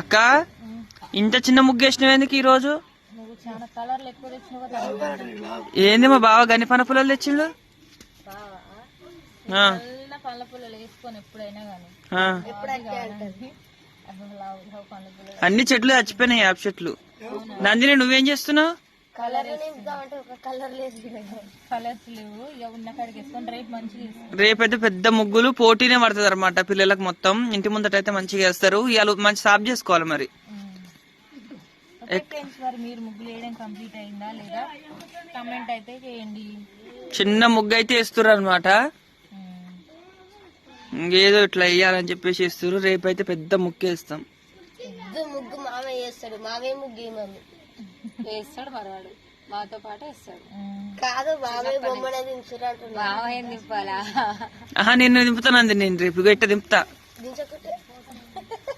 అక్క ఇంత చిన్న ముగ్గు వేసినావు ఎందుకు ఈ రోజు ఏంది మా బావ గని పన పుల్లలు తెచ్చిండు? అన్ని చెట్లు చచ్చిపోయినాయి యాప్ చెట్లు. నందిని నువ్వేం చేస్తున్నావు? కలర్ కలర్స్ లేవు. ఇక ఉన్న కాడికి వేసుకొని రేట్ మంచిగా వేసుకో రేపైతే పెద్ద ముగ్గులు పోటీనే పడుతుంది అనమాట పిల్లలకు మొత్తం. ఇంటి ముందట అయితే మంచిగా వేస్తారు ఇవాళ మంచి సాఫ్ చేసుకోవాలి మరి. ఓకే ఫ్రెండ్స్ మరి మీరు ముగ్గులు వేయడం కంప్లీట్ అయిందా లేదా? కమెంట్ అయితే చేయండి. చిన్న ముగ్గు అయితే వేస్తున్నారు అనమాట ఉమ్. ఏదో ఇట్లా వేయాలని చెప్పేసి వేస్తారు రేపైతే పెద్ద ముగ్గు వేస్తాం. ముగ్గు మామయ్య మామయ్య ముగ్గు వేస్తాడు మరవాడు. మాతో పాటు వేస్తాడు. కాదు మామయ్య బొమ్మనే దించుడు అంటున్నా. మామయ్య నింపాలా ఆహా నేను దింపుతాను అంది నేను రేపు గట్ట దింపుతా. దించకుంటే?